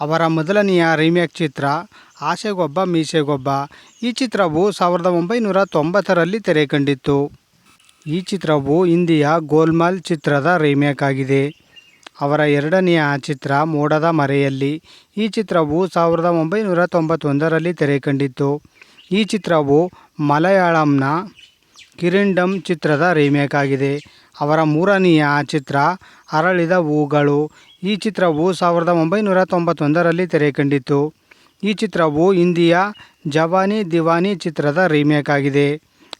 ಅವರ ಮೊದಲನೆಯ ರೀಮೇಕ್ ಚಿತ್ರ ಆಸೆಗೊಬ್ಬ ಮೀಸೆಗೊಬ್ಬ ಈ ಚಿತ್ರವು ಸಾವಿರದ ಒಂಬೈನೂರ ತೊಂಬತ್ತರಲ್ಲಿ ತೆರೆ ಕಂಡಿತ್ತು. ಈ ಚಿತ್ರವು ಹಿಂದಿಯ ಗೋಲ್ಮಾಲ್ ಚಿತ್ರದ ರೀಮೇಕ್ ಆಗಿದೆ. ಅವರ ಎರಡನೆಯ ಚಿತ್ರ ಮೋಡದ ಮರೆಯಲ್ಲಿ. ಈ ಚಿತ್ರವು ಸಾವಿರದ ಒಂಬೈನೂರ ತೊಂಬತ್ತೊಂದರಲ್ಲಿ ತೆರೆ ಕಂಡಿತ್ತು. ಈ ಚಿತ್ರವು ಮಲಯಾಳಂನ ಕಿರಿಂಡಮ್ ಚಿತ್ರದ ರೀಮೇಕ್ ಆಗಿದೆ. ಅವರ ಮೂರನೆಯ ಚಿತ್ರ ಅರಳಿದ ಹೂಗಳು. ಈ ಚಿತ್ರವು ಸಾವಿರದ ಒಂಬೈನೂರ ತೊಂಬತ್ತೊಂದರಲ್ಲಿ ತೆರೆ ಕಂಡಿತ್ತು ಈ ಚಿತ್ರವು ಹಿಂದಿಯ ಜವಾನಿ ದಿವಾನಿ ಚಿತ್ರದ ರೀಮೇಕ್ ಆಗಿದೆ.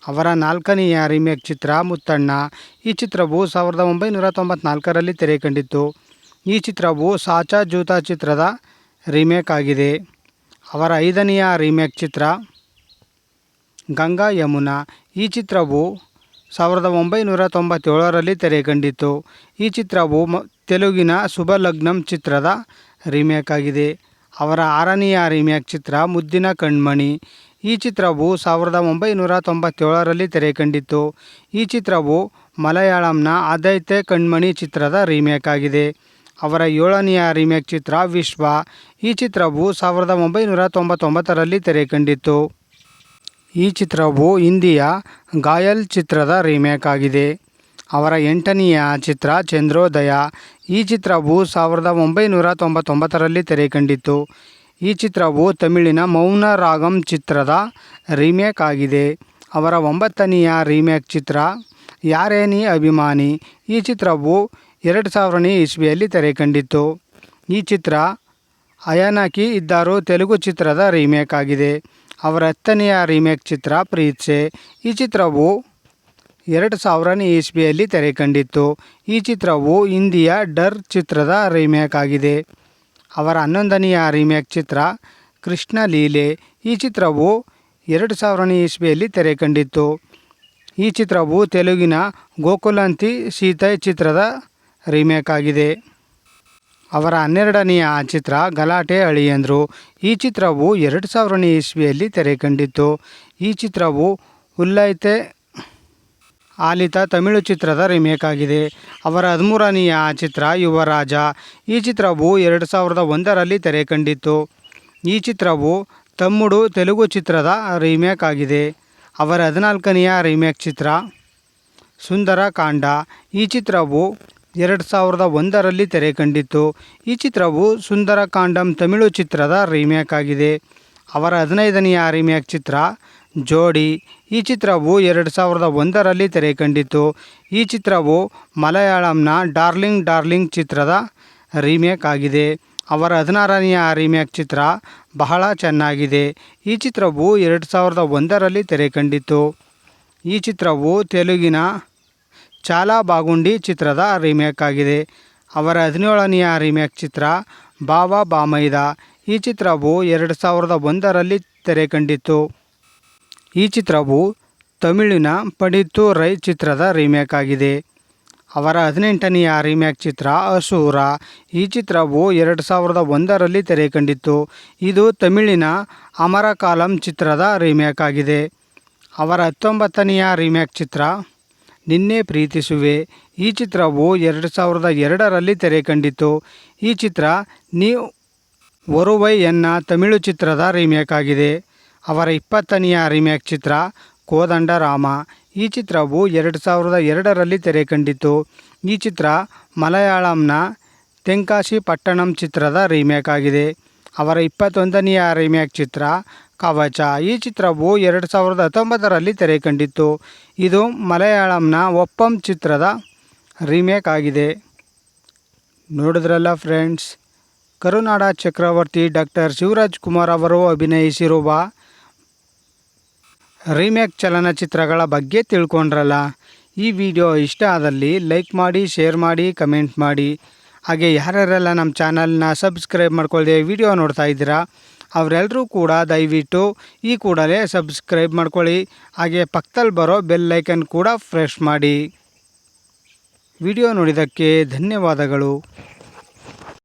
ಅವರ ನಾಲ್ಕನೆಯ ರೀಮೇಕ್ ಚಿತ್ರ ಮುತ್ತಣ್ಣ. ಈ ಚಿತ್ರವು ಸಾವಿರದ ಒಂಬೈನೂರ ತೊಂಬತ್ನಾಲ್ಕರಲ್ಲಿ ತೆರೆ ಕಂಡಿತ್ತು ಈ ಚಿತ್ರವು ಸಾಚಾ ಜೂತಾ ಚಿತ್ರದ ರೀಮೇಕ್ ಆಗಿದೆ. ಅವರ ಐದನೆಯ ರೀಮೇಕ್ ಚಿತ್ರ ಗಂಗಾ ಯಮುನಾ. ಈ ಚಿತ್ರವು ಸಾವಿರದ ಒಂಬೈನೂರ ತೊಂಬತ್ತೇಳರಲ್ಲಿ ತೆರೆ ಕಂಡಿತ್ತು ಈ ಚಿತ್ರವು ತೆಲುಗಿನ ಶುಭಲಗ್ನಂ ಚಿತ್ರದ ರೀಮೇಕ್ ಆಗಿದೆ ಅವರ ಆರನೆಯ ರೀಮೇಕ್ ಚಿತ್ರ ಮುದ್ದಿನ ಕಣ್ಮಣಿ. ಈ ಚಿತ್ರವು ಸಾವಿರದ ಒಂಬೈನೂರ ತೊಂಬತ್ತೇಳರಲ್ಲಿ ತೆರೆ ಕಂಡಿತ್ತು ಈ ಚಿತ್ರವು ಮಲಯಾಳಂನ ಆದೈತೆ ಕಣ್ಮಣಿ ಚಿತ್ರದ ರೀಮೇಕ್ ಆಗಿದೆ ಅವರ ಏಳನೆಯ ರಿಮೇಕ್ ಚಿತ್ರ ವಿಶ್ವ. ಈ ಚಿತ್ರವು ಸಾವಿರದ ಒಂಬೈನೂರ ತೊಂಬತ್ತೊಂಬತ್ತರಲ್ಲಿ ತೆರೆ ಕಂಡಿತ್ತು ಈ ಚಿತ್ರವು ಹಿಂದಿಯ ಗಾಯಲ್ ಚಿತ್ರದ ರೀಮೇಕ್ ಆಗಿದೆ ಅವರ ಎಂಟನೆಯ ಚಿತ್ರ ಚಂದ್ರೋದಯ. ಈ ಚಿತ್ರವು ಸಾವಿರದ ಒಂಬೈನೂರ ತೊಂಬತ್ತೊಂಬತ್ತರಲ್ಲಿ ತೆರೆ ಕಂಡಿತ್ತು ಈ ಚಿತ್ರವು ತಮಿಳಿನ ಮೌನ ರಾಗಂ ಚಿತ್ರದ ರೀಮೇಕ್ ಆಗಿದೆ. ಅವರ ಒಂಬತ್ತನೆಯ ರೀಮೇಕ್ ಚಿತ್ರ ಯಾರೇನಿ ಅಭಿಮಾನಿ. ಈ ಚಿತ್ರವು ಎರಡು ಸಾವಿರನೇ ಇಸ್ವಿಯಲ್ಲಿ ತೆರೆ ಕಂಡಿತ್ತು ಈ ಚಿತ್ರ ಅಯಾನಕಿ ಇದ್ದಾರು ತೆಲುಗು ಚಿತ್ರದ ರೀಮೇಕ್ ಆಗಿದೆ. ಅವರ ಹತ್ತನೆಯ ರೀಮೇಕ್ ಚಿತ್ರ ಪ್ರೀತ್ಸೆ. ಈ ಚಿತ್ರವು ಎರಡು ಸಾವಿರನೇ ಇಸ್ವಿಯಲ್ಲಿ ತೆರೆ ಕಂಡಿತ್ತು. ಈ ಚಿತ್ರವು ಹಿಂದಿಯ ಡರ್ ಚಿತ್ರದ ರೀಮೇಕ್ ಆಗಿದೆ. ಅವರ ಹನ್ನೊಂದನೆಯ ರೀಮೇಕ್ ಚಿತ್ರ ಕೃಷ್ಣ ಲೀಲೆ. ಈ ಚಿತ್ರವು ಎರಡು ಸಾವಿರನೇ ಇಸ್ವಿಯಲ್ಲಿ ತೆರೆ ಕಂಡಿತ್ತು. ಈ ಚಿತ್ರವು ತೆಲುಗಿನ ಗೋಕುಲಂತಿ ಸೀತೈ ಚಿತ್ರದ ರೀಮೇಕ್ ಆಗಿದೆ. ಅವರ ಹನ್ನೆರಡನೆಯ ಚಿತ್ರ ಗಲಾಟೆ ಅಳಿಯಂದ್ರು. ಈ ಚಿತ್ರವು ಎರಡು ಸಾವಿರನೇ ಇಸ್ವಿಯಲ್ಲಿ ತೆರೆ ಕಂಡಿತ್ತು. ಈ ಚಿತ್ರವು ಉಲ್ಲೈತೆ ಆಲಿತ ತಮಿಳು ಚಿತ್ರದ ರೀಮೇಕ್ ಆಗಿದೆ. ಅವರ ಹದಿಮೂರನೆಯ ಚಿತ್ರ ಯುವರಾಜ. ಈ ಚಿತ್ರವು ಎರಡು ಸಾವಿರದ ಒಂದರಲ್ಲಿ ತೆರೆ ಕಂಡಿತ್ತು. ಈ ಚಿತ್ರವು ತಮ್ಮುಡು ತೆಲುಗು ಚಿತ್ರದ ರೀಮೇಕ್ ಆಗಿದೆ. ಅವರ ಹದಿನಾಲ್ಕನೆಯ ರೀಮೇಕ್ ಚಿತ್ರ ಸುಂದರ ಕಾಂಡ. ಈ ಚಿತ್ರವು ಎರಡು ಸಾವಿರದ ಒಂದರಲ್ಲಿ ತೆರೆ ಕಂಡಿತ್ತು. ಈ ಚಿತ್ರವು ಸುಂದರ ಕಾಂಡಂ ತಮಿಳು ಚಿತ್ರದ ರೀಮೇಕ್ ಆಗಿದೆ. ಅವರ ಹದಿನೈದನೆಯ ರೀಮೇಕ್ ಚಿತ್ರ ಜೋಡಿ. ಈ ಚಿತ್ರವು ಎರಡು ಸಾವಿರದ ಒಂದರಲ್ಲಿ ತೆರೆ ಕಂಡಿತ್ತು ಈ ಚಿತ್ರವು ಮಲಯಾಳಂನ ಡಾರ್ಲಿಂಗ್ ಡಾರ್ಲಿಂಗ್ ಚಿತ್ರದ ರೀಮೇಕ್ ಆಗಿದೆ. ಅವರ ಹದಿನಾರನೆಯ ರೀಮೇಕ್ ಚಿತ್ರ ಬಹಳ ಚೆನ್ನಾಗಿದೆ. ಈ ಚಿತ್ರವು ಎರಡು ಸಾವಿರದ ಒಂದರಲ್ಲಿ ತೆರೆ ಕಂಡಿತ್ತು ಈ ಚಿತ್ರವು ತೆಲುಗಿನ ಚಾಲಾ ಬಾಗುಂಡಿ ಚಿತ್ರದ ರೀಮೇಕ್ ಆಗಿದೆ. ಅವರ ಹದಿನೇಳನೆಯ ರೀಮೇಕ್ ಚಿತ್ರ ಬಾವಾ ಬಾಮೈದ. ಈ ಚಿತ್ರವು ಎರಡು ಸಾವಿರದ ಒಂದರಲ್ಲಿ ತೆರೆ ಕಂಡಿತ್ತು ಈ ಚಿತ್ರವು ತಮಿಳಿನ ಪಡಿತು ರೈ ಚಿತ್ರದ ರೀಮೇಕ್ ಆಗಿದೆ. ಅವರ ಹದಿನೆಂಟನೆಯ ರೀಮ್ಯಾಕ್ ಚಿತ್ರ ಅಸೂರ. ಈ ಚಿತ್ರವು ಎರಡು ಸಾವಿರದ ಒಂದರಲ್ಲಿ ತೆರೆ ಕಂಡಿತ್ತು. ಇದು ತಮಿಳಿನ ಅಮರಕಾಲಂ ಚಿತ್ರದ ರೀಮ್ಯಾಕ್ ಆಗಿದೆ. ಅವರ ಹತ್ತೊಂಬತ್ತನೆಯ ರೀಮ್ಯಾಕ್ ಚಿತ್ರ ನಿನ್ನೆ ಪ್ರೀತಿಸುವೆ. ಈ ಚಿತ್ರವು ಎರಡು ಸಾವಿರದ ಎರಡರಲ್ಲಿ ತೆರೆ ಕಂಡಿತ್ತು. ಈ ಚಿತ್ರ ನೀ ಒರುವೈ ಎನ್ನ ತಮಿಳು ಚಿತ್ರದ ರೀಮೇಕ್ ಆಗಿದೆ. ಅವರ ಇಪ್ಪತ್ತನೆಯ ರೀಮೇಕ್ ಚಿತ್ರ ಕೋದಂಡರಾಮ ಈ ಚಿತ್ರವು ಎರಡು ಸಾವಿರದ ಎರಡರಲ್ಲಿ ತೆರೆ ಕಂಡಿತು ಈ ಚಿತ್ರ ಮಲಯಾಳಂನ ತೆಂಕಾಶಿ ಪಟ್ಟಣಂ ಚಿತ್ರದ ರೀಮೇಕ್ ಆಗಿದೆ. ಅವರ ಇಪ್ಪತ್ತೊಂದನೆಯ ರೀಮೇಕ್ ಚಿತ್ರ, ಕವಚ. ಈ ಚಿತ್ರವು ಎರಡು ಸಾವಿರದ ಹತ್ತೊಂಬತ್ತರಲ್ಲಿ ತೆರೆ ಕಂಡಿತ್ತು ಇದು ಮಲಯಾಳಂನ ಒಪ್ಪಂ ಚಿತ್ರದ ರೀಮೇಕ್ ಆಗಿದೆ. ನೋಡಿದ್ರಲ್ಲ ಫ್ರೆಂಡ್ಸ್, ಕರುನಾಡ ಚಕ್ರವರ್ತಿ ಡಾಕ್ಟರ್ ಶಿವರಾಜ್ ಕುಮಾರ್ ಅವರು ಅಭಿನಯಿಸಿರುವ ರೀಮೇಕ್ ಚಲನಚಿತ್ರಗಳ ಬಗ್ಗೆ ತಿಳ್ಕೊಂಡ್ರಲ್ಲ? ಈ ವಿಡಿಯೋ ಇಷ್ಟ ಆದಲ್ಲಿ ಲೈಕ್ ಮಾಡಿ, ಶೇರ್ ಮಾಡಿ, ಕಮೆಂಟ್ ಮಾಡಿ. ಹಾಗೆ ಯಾರ್ಯಾರೆಲ್ಲ ನಮ್ಮ ಚಾನಲ್ನ ಸಬ್ಸ್ಕ್ರೈಬ್ ಮಾಡ್ಕೊಳ್ಳದೆ ವಿಡಿಯೋ ನೋಡ್ತಾ ಇದ್ದೀರಾ ಅವರೆಲ್ಲರೂ ಕೂಡ ದಯವಿಟ್ಟು ಈ ಕೂಡಲೇ ಸಬ್ಸ್ಕ್ರೈಬ್ ಮಾಡ್ಕೊಳ್ಳಿ. ಹಾಗೆ ಪಕ್ಕದಲ್ಲಿ ಬರೋ ಬೆಲ್ ಲೈಕನ್ ಕೂಡ ಫ್ರೆಶ್ ಮಾಡಿ. ವಿಡಿಯೋ ನೋಡಿದ್ದಕ್ಕೆ ಧನ್ಯವಾದಗಳು.